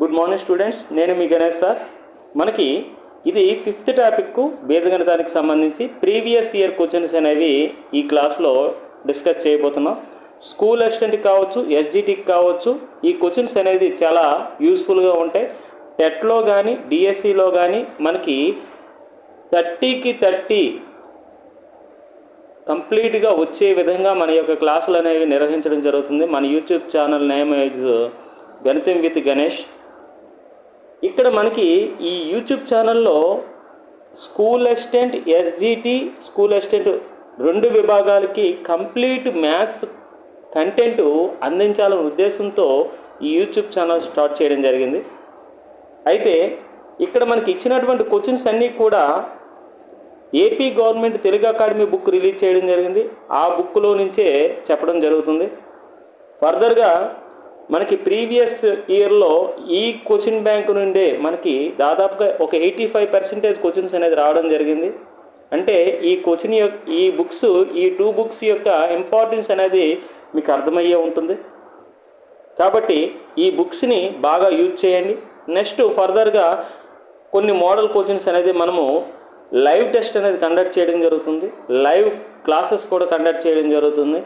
Good morning students నేను మీ Ganesh sir. మనకి ఇది ఫిఫ్త్ టాపిక్ బీజగణితానికి సంబంధించి ప్రీవియస్ ఇయర్ క్వశ్చన్స్ అనేవి ఈ క్లాస్లో డిస్కస్ చేయబోతున్నాం. స్కూల్ అసిస్టెంట్కి కావచ్చు ఎస్జిటికి కావచ్చు ఈ క్వశ్చన్స్ అనేది చాలా యూస్ఫుల్గా ఉంటాయి. టెట్లో కానీ డిఎస్సిలో కానీ మనకి థర్టీకి థర్టీ కంప్లీట్గా వచ్చే విధంగా మన యొక్క క్లాసులు అనేవి నిర్వహించడం జరుగుతుంది. మన YouTube channel name is Ganitham with Ganesh. ఇక్కడ మనకి ఈ యూట్యూబ్ ఛానల్లో school assistant SGT school assistant రెండు విభాగాలకి కంప్లీట్ మ్యాథ్స్ కంటెంట్ అందించాలనే ఉద్దేశంతో ఈ యూట్యూబ్ ఛానల్ స్టార్ట్ చేయడం జరిగింది. అయితే ఇక్కడ మనకి ఇచ్చినటువంటి క్వశ్చన్స్ అన్నీ కూడా AP government Telugu academy book release చేయడం జరిగింది. ఆ బుక్లో నుంచే చెప్పడం జరుగుతుంది. ఫర్దర్గా మనకి ప్రీవియస్ ఇయర్లో ఈ క్వశ్చన్ బ్యాంక్ నుండే మనకి దాదాపుగా ఒక ఎయిటీ ఫైవ్ పర్సెంటేజ్ క్వశ్చన్స్ అనేది రావడం జరిగింది. అంటే ఈ క్వశ్చన్ యొక్క ఈ బుక్స్ ఈ టూ బుక్స్ యొక్క ఇంపార్టెన్స్ అనేది మీకు అర్థమయ్యే ఉంటుంది. కాబట్టి ఈ బుక్స్ని బాగా యూజ్ చేయండి. నెక్స్ట్ ఫర్దర్గా కొన్ని మోడల్ కోచింగ్స్ అనేది మనము లైవ్ టెస్ట్ అనేది కండక్ట్ చేయడం జరుగుతుంది. లైవ్ క్లాసెస్ కూడా కండక్ట్ చేయడం జరుగుతుంది.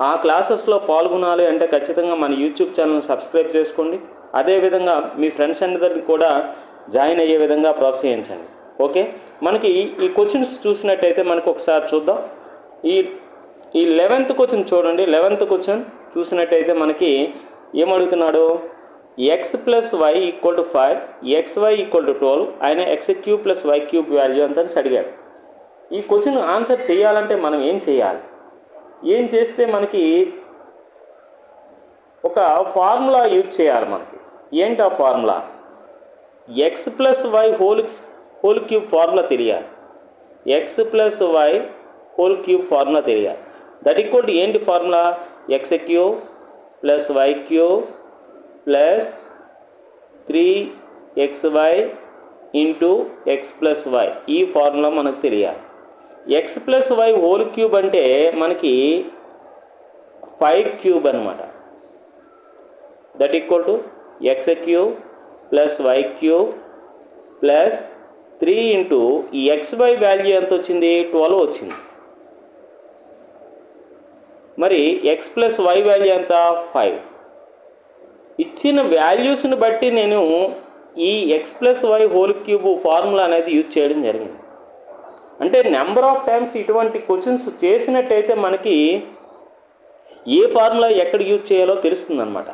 ఆ క్లాసెస్లో పాల్గొనాలి అంటే ఖచ్చితంగా మన యూట్యూబ్ ఛానల్ సబ్స్క్రైబ్ చేసుకోండి. అదేవిధంగా మీ ఫ్రెండ్స్ అందరిని కూడా జాయిన్ అయ్యే విధంగా ప్రోత్సహించండి. ఓకే? మనకి ఈ క్వశ్చన్స్ చూసినట్టయితే మనకు ఒకసారి చూద్దాం. ఈ ఈ లెవెన్త్ క్వశ్చన్ చూడండి. లెవెన్త్ క్వశ్చన్ చూసినట్టయితే మనకి ఏమడుగుతున్నాడు? X plus Y equal to five X Y equal to twelve ఆయన X cube plus Y cube value అంతా అడిగాడు. ఈ క్వశ్చన్ ఆన్సర్ చేయాలంటే మనం ఏం చేయాలి? ఏం చేస్తే మనకి ఒక ఫార్ములా యూజ్ చేయాలి మనకి. ఏంటి ఆ formula? X plus Y whole whole cube formula తెలియాలి. X plus Y whole cube formula తెలియాలి. దట్ ఈక్వల్ ఏంటి formula? X cube plus Y cube plus three X Y into X plus Y ఈ formula మనకు తెలియాలి. X plus Y whole cube అంటే మనకి five cube అనమాట that equal to X cube plus Y cube plus three into ఈ X why value ఎంత వచ్చింది? Twelve వచ్చింది. మరి ఎక్స్ ప్లస్ వై వాల్యూ ఎంత? ఫైవ్ ఇచ్చిన వాల్యూస్ని బట్టి నేను ఈ X plus Y whole cube formula అనేది యూజ్ చేయడం జరిగింది. అంటే నెంబర్ ఆఫ్ టైమ్స్ ఇటువంటి క్వశ్చన్స్ చేసినట్టయితే మనకి ఏ ఫార్ములా ఎక్కడ యూజ్ చేయాలో తెలుస్తుంది అనమాట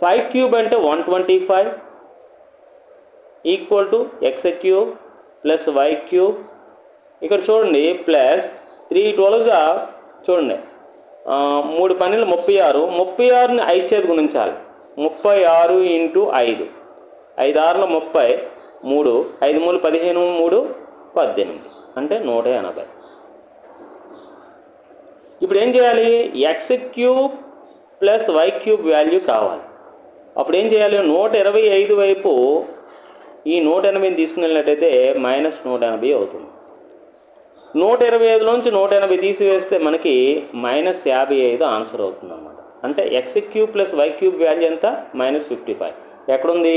ఫైవ్ క్యూబ్ అంటే one twenty five equal to X cube plus Y cube ఇక్కడ చూడండి ప్లస్ త్రీ ట్వెల్వ్జా చూడండి. మూడు పన్నెండు ముప్పై ఆరు. ముప్పై ఆరుని ఐదు చేతి గుణించాలి. ముప్పై ఆరు ఇంటూ ఐదు. ఐదు ఆరులో ముప్పై మూడు. ఐదు మూడు పదిహేను మూడు పద్దెనిమిది. అంటే నూట ఎనభై. ఇప్పుడు ఏం చేయాలి? X cube plus Y cube value కావాలి. అప్పుడు ఏం చేయాలి? నూట ఇరవై ఐదు వైపు ఈ నూట ఎనభైని తీసుకుని వెళ్ళినట్టయితే మైనస్ నూట ఎనభై అవుతుంది. నూట ఇరవై ఐదులోంచి నూట ఎనభై తీసివేస్తే మనకి మైనస్ యాభై ఐదు ఆన్సర్ అవుతుంది అనమాట అంటే X cube plus Y cube value ఎంత? మైనస్ ఫిఫ్టీ ఫైవ్ ఎక్కడుంది?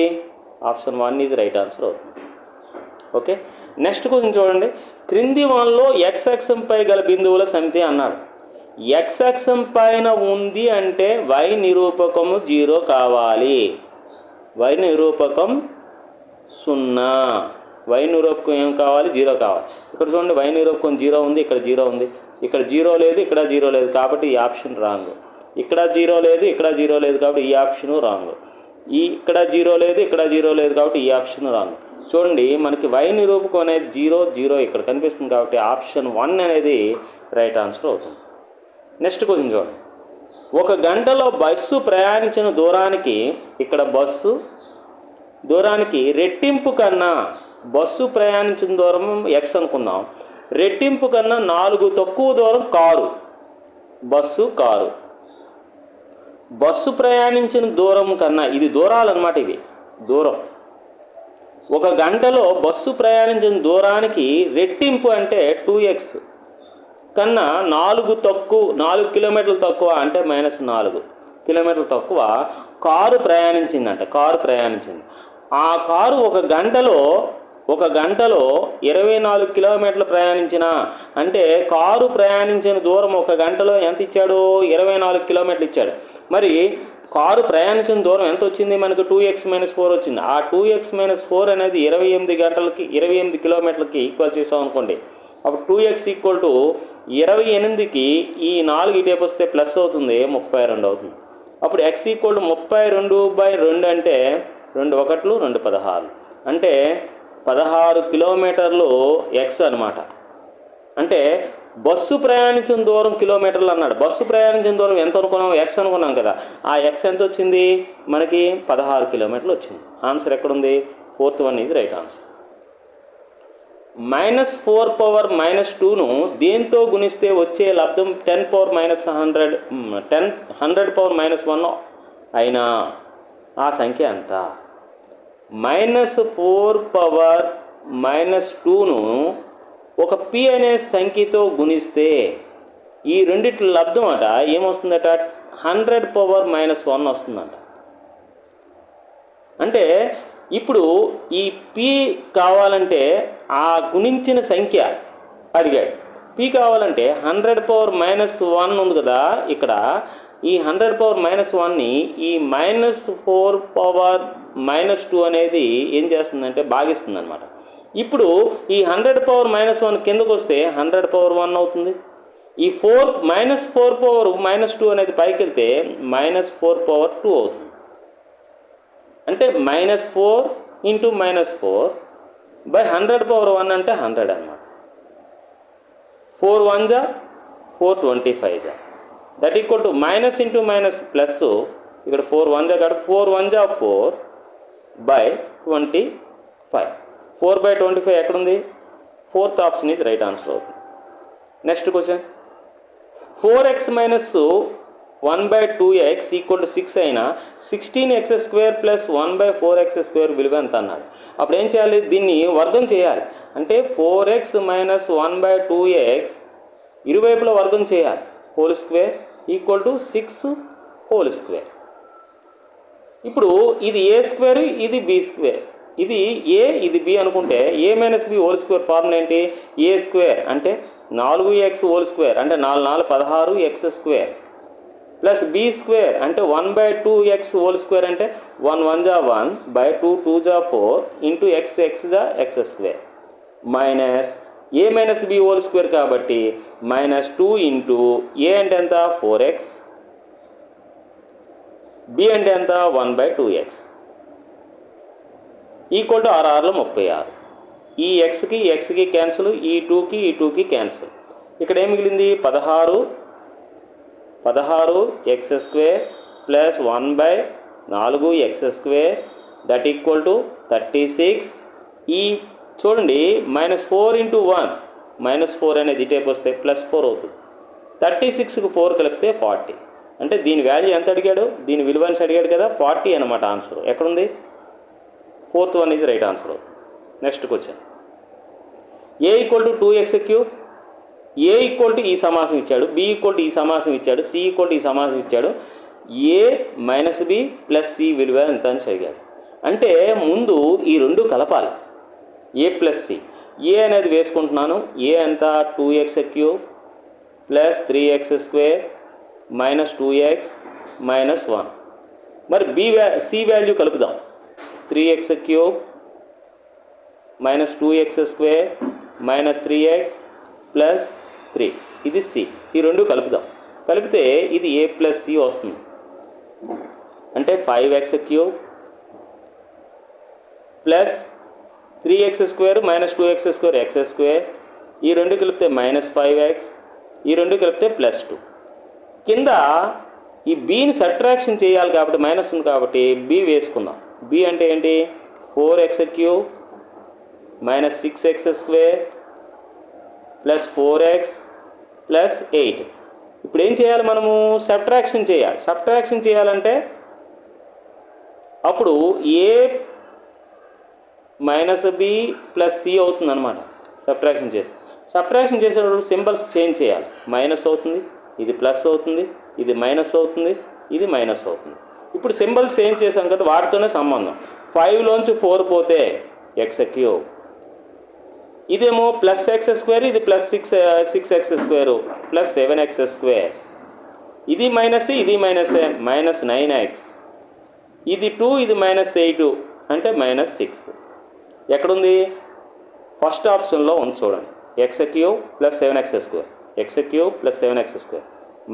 Option one is right answer అవుతుంది. ఓకే? నెక్స్ట్ క్వశ్చన్ చూడండి. క్రింది వన్లో ఎక్స్ అక్షంపై గల బిందువుల సమితి అన్నాడు ఎక్స్ అక్షం పైన ఉంది అంటే వై నిరూపకము జీరో కావాలి. వై నిరూపకం సున్నా. వై నిరూపకం ఏం కావాలి? జీరో కావాలి. ఇక్కడ చూడండి వై నిరూపకం జీరో ఉంది ఇక్కడ జీరో ఉంది. ఇక్కడ జీరో లేదు ఇక్కడ జీరో లేదు కాబట్టి ఈ ఆప్షన్ రాంగ్. ఇక్కడ జీరో లేదు ఇక్కడ జీరో లేదు కాబట్టి ఈ ఆప్షన్ రాంగ్. ఈ ఇక్కడ జీరో లేదు ఇక్కడ జీరో లేదు కాబట్టి ఈ ఆప్షన్ రాంగ్. చూడండి మనకి వై నిరూపకం అనేది జీరో జీరో ఇక్కడ కనిపిస్తుంది కాబట్టి ఆప్షన్ వన్ అనేది రైట్ ఆన్సర్ అవుతుంది. నెక్స్ట్ క్వశ్చన్ చూడండి. ఒక గంటలో బస్సు ప్రయాణించిన దూరానికి ఇక్కడ బస్సు దూరానికి రెట్టింపు కన్నా బస్సు ప్రయాణించిన దూరం ఎక్స్ అనుకుందాం. రెట్టింపు కన్నా నాలుగు తక్కువ దూరం కారు బస్సు కారు. బస్సు ప్రయాణించిన దూరం కన్నా ఇది దూరాలు అన్నమాట ఇవి దూరం. ఒక గంటలో బస్సు ప్రయాణించిన దూరానికి రెట్టింపు అంటే టూ ఎక్స్ కన్నా నాలుగు తక్కువ నాలుగు కిలోమీటర్లు తక్కువ అంటే మైనస్ నాలుగు కిలోమీటర్లు తక్కువ కారు ప్రయాణించిందంట కారు ప్రయాణించింది. ఆ కారు ఒక గంటలో ఒక గంటలో ఇరవై నాలుగు కిలోమీటర్లు ప్రయాణించిన అంటే కారు ప్రయాణించిన దూరం ఒక గంటలో ఎంత ఇచ్చాడు? ఇరవై నాలుగు కిలోమీటర్లు ఇచ్చాడు. మరి కారు ప్రయాణించిన దూరం ఎంత వచ్చింది మనకు టూ ఎక్స్ మైనస్ ఫోర్ వచ్చింది. ఆ టూ ఎక్స్ మైనస్ ఫోర్ అనేది ఇరవై ఎనిమిది గంటలకి ఇరవై ఎనిమిది కిలోమీటర్లకి ఈక్వల్ చేసాం అనుకోండి. అప్పుడు టూ ఎక్స్ ఈక్వల్ టు ఇరవై ఎనిమిదికి ఈ నాలుగు ఇటేపు వస్తే ప్లస్ అవుతుంది ముప్పై రెండు అవుతుంది. అప్పుడు ఎక్స్ ఈక్వల్ టు ముప్పై రెండు బై రెండు అంటే రెండు ఒకట్లు రెండు పదహారు అంటే పదహారు కిలోమీటర్లు ఎక్స్ అనమాట అంటే బస్సు ప్రయాణించిన దూరం కిలోమీటర్లు అన్నాడు. బస్సు ప్రయాణించిన దూరం ఎంత అనుకున్నాం? ఎక్స్ అనుకున్నాం కదా. ఆ ఎక్స్ ఎంత వచ్చింది? మనకి పదహారు కిలోమీటర్లు వచ్చింది. ఆన్సర్ ఎక్కడుంది? Fourth one is right answer minus four power minus టూను దేంతో గుణిస్తే వచ్చే లబ్ధం ten power minus hundred ten hundred power minus one అయినా? ఆ సంఖ్య ఎంత? మైనస్ ఫోర్ పవర్ మైనస్ టూను ఒక పి అనే సంఖ్యతో గుణిస్తే ఈ రెండిటి లబ్ధం అట ఏమొస్తుందట? హండ్రెడ్ పవర్ మైనస్ వన్ వస్తుందంట. అంటే ఇప్పుడు ఈ పి కావాలంటే ఆ గుణించిన సంఖ్య అడిగాడు. పి కావాలంటే హండ్రెడ్ పవర్ మైనస్ వన్ ఉంది కదా ఇక్కడ. ఈ హండ్రెడ్ పవర్ మైనస్ వన్ని ఈ minus four power minus two అనేది ఏం చేస్తుందంటే భాగిస్తుంది అనమాట ఇప్పుడు ఈ హండ్రెడ్ పవర్ మైనస్ వన్ కిందకు వస్తే హండ్రెడ్ పవర్ వన్ అవుతుంది. ఈ four minus four power minus two అనేది పైకి వెళ్తే మైనస్ ఫోర్ పవర్ టూ అవుతుంది. అంటే minus four into minus four by hundred power one అంటే హండ్రెడ్ అనమాట ఫోర్ వన్ జా? ఫోర్ ట్వంటీ ఫైవ్ జా? That equal to minus into minus plus ఇక్కడ ఫోర్ వన్ జా కాబట్టి ఫోర్ వన్ జా four by twenty five four by twenty five ఎక్కడుంది? Fourth option is right answer అవుతుంది. Next question four X minus one by two X equal to six అయినా sixteen X square plus one by four X square విలువ ఎంత అన్నాడు. అప్పుడు ఏం చేయాలి? దీన్ని వర్గం చేయాలి. అంటే four X minus one by two X ఇరువైపుల వర్గం చేయాలి. Whole square equal to six whole square ఇప్పుడు ఇది ఏ స్క్వేర్ ఇది బి స్క్వేర్ ఇది ఏ ఇది బి అనుకుంటే A minus B whole square formula ఏంటి? ఏ స్క్వేర్ అంటే నాలుగు ఎక్స్ హోల్ స్క్వేర్ అంటే నాలుగు నాలుగు పదహారు X square plus B square అంటే one by two X whole square అంటే వన్ వన్ జా వన్ బై టూ టూ జా ఫోర్ ఇంటూ ఎక్స్ ఎక్స్ జా X square minus A minus B whole square కాబట్టి మైనస్ టూ ఇంటూ ఏ అంటే ఎంత? Four X B అంటే ఎంత? One by two X equal to ఆర్ఆర్లో ముప్పై ఆరు. ఈ ఎక్స్కి ఎక్స్కి క్యాన్సిల్ ఈ టూకి ఈ టూకి క్యాన్సిల్ ఇక్కడ ఏం మిగిలింది? పదహారు పదహారు X square plus one by నాలుగు X square that equal to thirty six ఈ చూడండి minus four into one minus four అనేది టైపు వస్తే ప్లస్ ఫోర్ అవుతుంది. థర్టీ సిక్స్కి ఫోర్ కలిపితే ఫార్టీ అంటే దీని వాల్యూ ఎంత అడిగాడు? దీని విలువ అని అడిగాడు కదా ఫార్టీ అనమాట ఆన్సర్ ఎక్కడుంది? Fourth one is right answer. Next question. A equal to two X cube? A equal to ఈ సమాసం ఇచ్చాడు. బి ఈక్వల్ టు ఈ సమాసం ఇచ్చాడు. సి ఈక్వల్ టు ఈ సమాసం ఇచ్చాడు. A minus B plus C విలువ ఎంత అని అడిగాడు. అంటే ముందు ఈ రెండు కలపాలి. ఏ ప్లస్ సి? ఏ అనేది వేసుకుంటున్నాను. ఏ ఎంత? Two X cube plus three X square minus two X minus one. మరి బి వ్యా C value కలుపుదాం. Three X cube minus two X square minus three X plus three ఇది సి ఈ రెండు కలుపుదాం. కలిపితే ఇది ఏ ప్లస్ సి వస్తుంది. అంటే five X cube plus three X square minus two X square X square ఈ రెండు కలిపితే మైనస్ ఫైవ్ ఎక్స్ ఈ రెండు కలిపితే ప్లస్ టూ కింద ఈ బీని సబ్ట్రాక్షన్ చేయాలి కాబట్టి మైనస్ ఉంది కాబట్టి బీ వేసుకుందాం. బి అంటే ఏంటి? Four X cube minus six X square plus four X plus eight ఇప్పుడు ఏం చేయాలి మనము? సబ్ట్రాక్షన్ చేయాలి. సబ్ట్రాక్షన్ చేయాలంటే అప్పుడు A minus B plus C అవుతుంది అనమాట సబ్ట్రాక్షన్ చేస్తే. సబ్ట్రాక్షన్ చేసేటప్పుడు సింబల్స్ చేంజ్ చేయాలి. మైనస్ అవుతుంది ఇది ప్లస్ అవుతుంది ఇది మైనస్ అవుతుంది ఇది మైనస్ అవుతుంది. ఇప్పుడు సింబల్స్ ఏం చేశాం కాబట్టి వాటితోనే సంబంధం. ఫైవ్లోంచి ఫోర్ పోతే ఎక్స్ క్యూబ్ ఇదేమో ప్లస్ ఎక్స్ స్క్వేర్ ఇది plus six six X square plus seven X square ఇది మైనస్ ఇది మైనస్ మైనస్ నైన్ ఎక్స్ ఇది టూ ఇది మైనస్ ఎయిట్ అంటే మైనస్ సిక్స్ ఎక్కడుంది? ఫస్ట్ ఆప్షన్లో ఉంది చూడండి. X cube plus seven X square X cube plus seven X square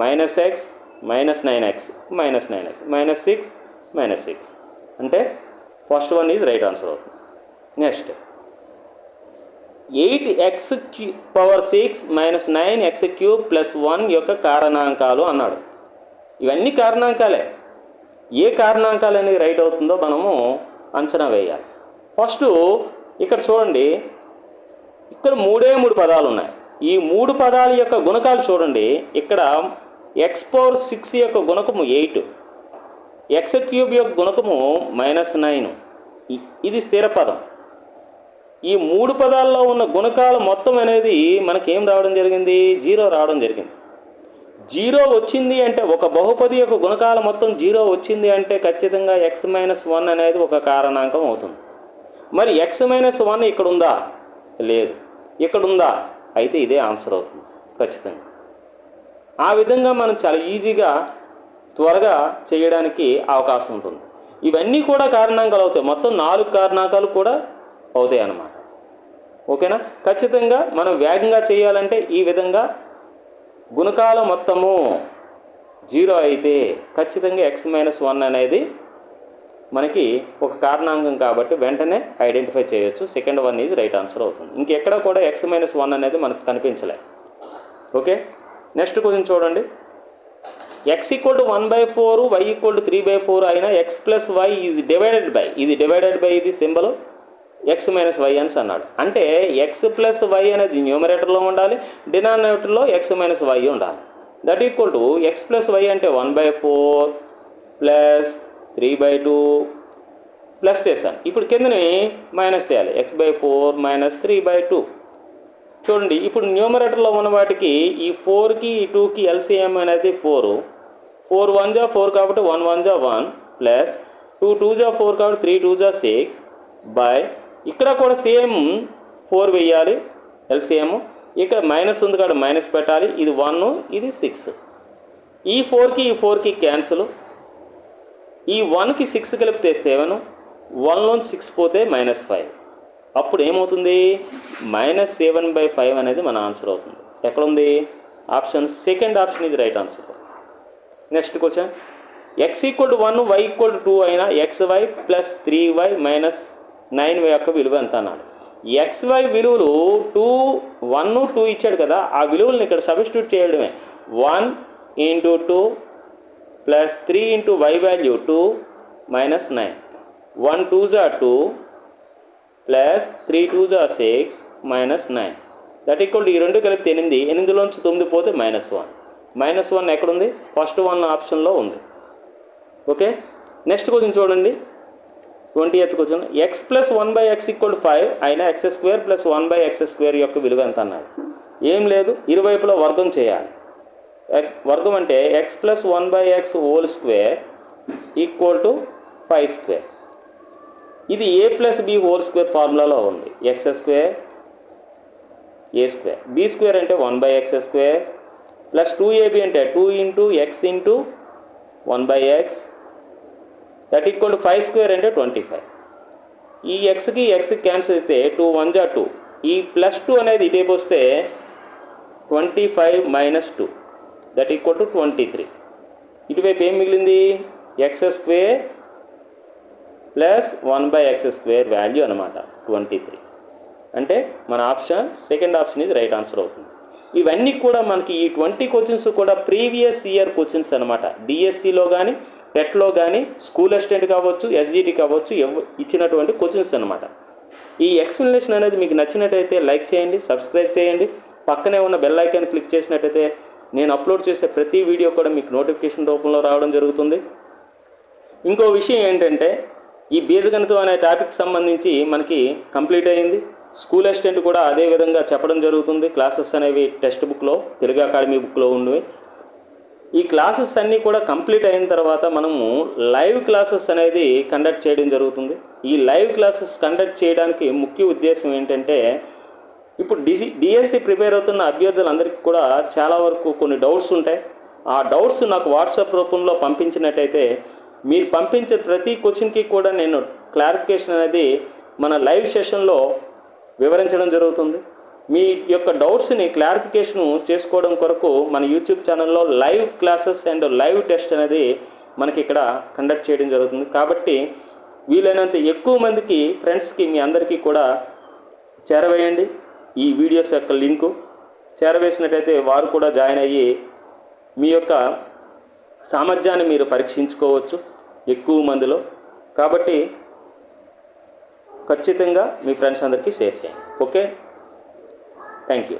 minus X minus nine X minus nine X minus six minus six అంటే first one is right answer అవుతుంది. Next eight X cube power six minus nine X cube plus one యొక్క కారణాంకాలు అన్నాడు. ఇవన్నీ కారణాంకాలే. ఏ కారణాంకాలు అనేది right అవుతుందో మనము అంచనా వేయాలి. ఫస్ట్ ఇక్కడ చూడండి. ఇక్కడ మూడే మూడు పదాలు ఉన్నాయి. ఈ మూడు పదాల యొక్క గుణకాలు చూడండి. ఇక్కడ ఎక్స్ పవర్ సిక్స్ యొక్క గుణకము ఎయిట్. ఎక్స్ క్యూబ్ యొక్క గుణకము మైనస్ నైన్. ఇది స్థిర పదం. ఈ మూడు పదాల్లో ఉన్న గుణకాల మొత్తం అనేది మనకి ఏం రావడం జరిగింది? జీరో రావడం జరిగింది. జీరో వచ్చింది అంటే ఒక బహుపది యొక్క గుణకాల మొత్తం జీరో వచ్చింది అంటే ఖచ్చితంగా ఎక్స్ మైనస్ వన్ అనేది ఒక కారణాంకం అవుతుంది. మరి ఎక్స్ మైనస్ వన్ ఇక్కడ ఉందా లేదు. ఇక్కడ ఉందా అయితే ఇదే ఆన్సర్ అవుతుంది. ఖచ్చితంగా. ఆ విధంగా మనం చాలా ఈజీగా త్వరగా చేయడానికి అవకాశం ఉంటుంది. ఇవన్నీ కూడా కారణాంకాలు అవుతాయి మొత్తం నాలుగు కారణాంకాలు కూడా అవుతాయి అన్నమాట. ఓకేనా? ఖచ్చితంగా మనం వేగంగా చేయాలంటే ఈ విధంగా గుణకాల మొత్తము జీరో అయితే ఖచ్చితంగా ఎక్స్ మైనస్ వన్ అనేది మనకి ఒక కారణాంకం కాబట్టి వెంటనే ఐడెంటిఫై చేయొచ్చు. Second one is right answer అవుతుంది. ఇంకెక్కడ కూడా ఎక్స్ మైనస్ వన్ అనేది మనకు కనిపించలే. ఓకే? నెక్స్ట్ క్వశ్చన్ చూడండి. X equal to one by four Y equal to three by four అయినా X plus Y is divided by ఇది డివైడెడ్ బై ఇది సింబల్ ఎక్స్ మైనస్ వై అని అన్నాడు. అంటే ఎక్స్ ప్లస్ వై అనేది న్యూమరేటర్లో ఉండాలి డినామినేటర్లో ఎక్స్ మైనస్ వై ఉండాలి. That equal to x plus y అంటే one by four plus three by two plus చేశాను. ఇప్పుడు కిందని మైనస్ చేయాలి X by four minus three by two చూడండి ఇప్పుడు న్యూమరేటర్లో ఉన్న వాటికి ఈ ఫోర్కి ఈ టూకి ఎల్సిఎం అనేది ఫోరు ఫోర్ వన్ జా ఫోర్ కాబట్టి వన్ వన్ జా వన్ ప్లస్ టూ టూ జా ఫోర్ కాబట్టి త్రీ టూ జా సిక్స్ బై ఇక్కడ కూడా సేమ్ ఫోర్ వెయ్యాలి ఎల్సిఎం ఇక్కడ మైనస్ ఉంది కాబట్టి మైనస్ పెట్టాలి ఇది వన్ ఇది సిక్స్ ఈ ఫోర్కి ఈ ఫోర్కి క్యాన్సిల్ ఈ వన్కి సిక్స్ కలిపితే సెవెన్ వన్లోంచి సిక్స్ పోతే మైనస్ ఫైవ్ అప్పుడు ఏమవుతుంది? మైనస్ సెవెన్ బై ఫైవ్ అనేది మన ఆన్సర్ అవుతుంది. ఎక్కడుంది? ఆప్షన్ సెకండ్ ఆప్షన్ ఇది right answer next question x equal to one y equal to two అయినా x y plus three y minus nine y యొక్క విలువ ఎంత అన్నాడు. ఎక్స్ వై విలువలు టూ వన్ టూ ఇచ్చాడు కదా ఆ విలువలను ఇక్కడ సబ్స్టిట్యూట్ చేయడమే. One into two plus three into y value two minus nine one two జా టూ ప్లస్ త్రీ టూ జా six minus nine. That equal ఈ రెండు కలిపితే ఎనిమిది. ఎనిమిదిలోంచి తొమ్మిది పోతే మైనస్ వన్. మైనస్ వన్ ఎక్కడుంది? ఫస్ట్ వన్ ఆప్షన్లో ఉంది. ఓకే? నెక్స్ట్ క్వశ్చన్ చూడండి. Twenty eighth question. X plus one by x equal five అయినా x square plus one by x square యొక్క విలువ ఎంత అన్నాడు? ఏం లేదు. ఇరువైపులా వర్గం చేయాలి. ఎక్స్ వర్గం అంటే x plus one by x whole square equal to five square. ఇది A plus B whole square ఫార్ములాలో ఉంది. X square A square B square అంటే one by x square plus two AB అంటే two into x into one by x that equal to five square అంటే twenty five ఈ ఎక్స్కి x cancel అయితే two one జా two ఈ plus two అనేది ఇటేపు వస్తే twenty five minus two that equal to twenty three ఇటువైపు ఏం మిగిలింది? X square plus one by x square value అనమాట ట్వంటీ త్రీ. అంటే మన option second option is right answer అవుతుంది. ఇవన్నీ కూడా మనకి ఈ ట్వంటీ క్వశ్చన్స్ కూడా ప్రీవియస్ ఇయర్ క్వశ్చన్స్ అనమాట డిఎస్సిలో కానీ టెట్లో కానీ స్కూల్ అసిస్టెంట్ కావచ్చు ఎస్జిటి కావచ్చు ఇచ్చినటువంటి క్వశ్చన్స్ అనమాట ఈ ఎక్స్ప్లెనేషన్ అనేది మీకు నచ్చినట్టయితే లైక్ చేయండి సబ్స్క్రైబ్ చేయండి. పక్కనే ఉన్న బెల్ ఐకాన్ క్లిక్ చేసినట్టయితే నేను అప్లోడ్ చేసే ప్రతి వీడియో కూడా మీకు నోటిఫికేషన్ రూపంలో రావడం జరుగుతుంది. ఇంకో విషయం ఏంటంటే ఈ బీజగణితం అనే టాపిక్ సంబంధించి మనకి కంప్లీట్ అయింది. స్కూల్ అసిస్టెంట్ కూడా అదే విధంగా చెప్పడం జరుగుతుంది. క్లాసెస్ అనేవి టెక్స్ట్ బుక్లో తెలుగు అకాడమీ బుక్లో ఉండేవి ఈ క్లాసెస్ అన్నీ కూడా కంప్లీట్ అయిన తర్వాత మనము లైవ్ క్లాసెస్ అనేది కండక్ట్ చేయడం జరుగుతుంది. ఈ లైవ్ క్లాసెస్ కండక్ట్ చేయడానికి ముఖ్య ఉద్దేశం ఏంటంటే ఇప్పుడు డిసి డిఎస్సి ప్రిపేర్ అవుతున్న అభ్యర్థులందరికీ కూడా చాలా వరకు కొన్ని డౌట్స్ ఉంటాయి. ఆ డౌట్స్ నాకు వాట్సాప్ రూపంలో పంపించినట్టయితే మీరు పంపించే ప్రతి క్వశ్చన్కి కూడా నేను క్లారిఫికేషన్ అనేది మన లైవ్ సెషన్లో వివరించడం జరుగుతుంది. మీ యొక్క డౌట్స్ని క్లారిఫికేషన్ చేసుకోవడం కొరకు మన యూట్యూబ్ ఛానల్లో live classes and live test అనేది మనకి ఇక్కడ కండక్ట్ చేయడం జరుగుతుంది. కాబట్టి వీలైనంత ఎక్కువ మందికి ఫ్రెండ్స్కి మీ అందరికీ కూడా చేరవేయండి. ఈ వీడియోస్ యొక్క లింకు చేరవేసినట్టయితే వారు కూడా జాయిన్ అయ్యి మీ యొక్క సామర్థ్యాన్ని మీరు పరీక్షించుకోవచ్చు. ఎక్కువ మందిలో. కాబట్టి ఖచ్చితంగా మీ ఫ్రెండ్స్ అందరికీ షేర్ చేయండి. Okay thank you